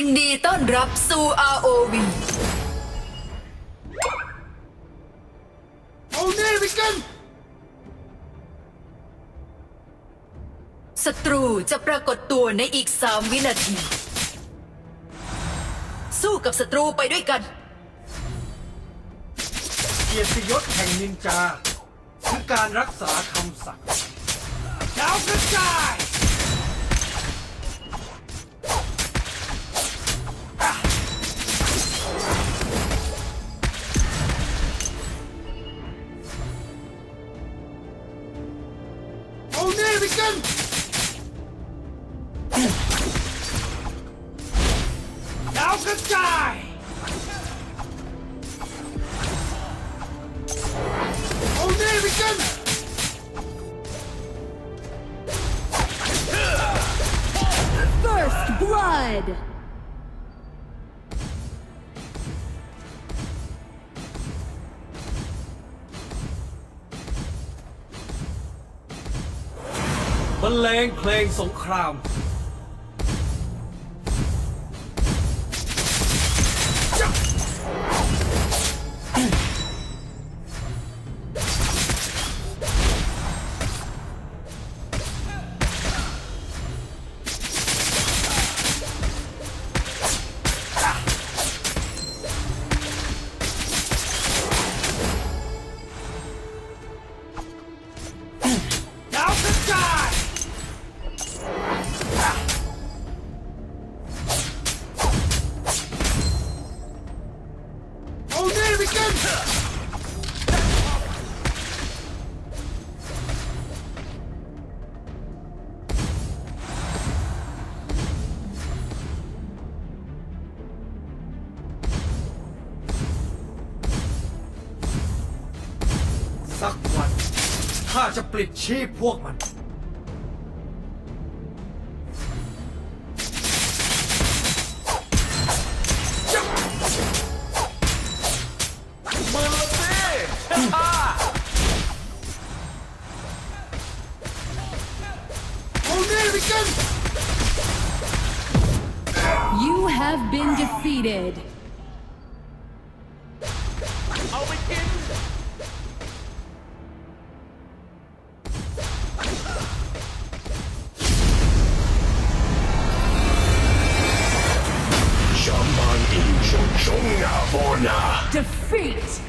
ยินดีต้อนรับสู่ ROV เอาเน่ไปกันศัตรูจะปรากฏตัวในอีก3วินาที สู้กับศัตรูไปด้วยกัน เกียรติยศแห่งนินจาคือการรักษาคำสั่งดาวกระจาย Livingston! Now's die! Oh, Livingston! First blood! รรเลงเพลงสงคราม สักวันข้าจะปลิดชีพพวกมัน You have been defeated. Defeat!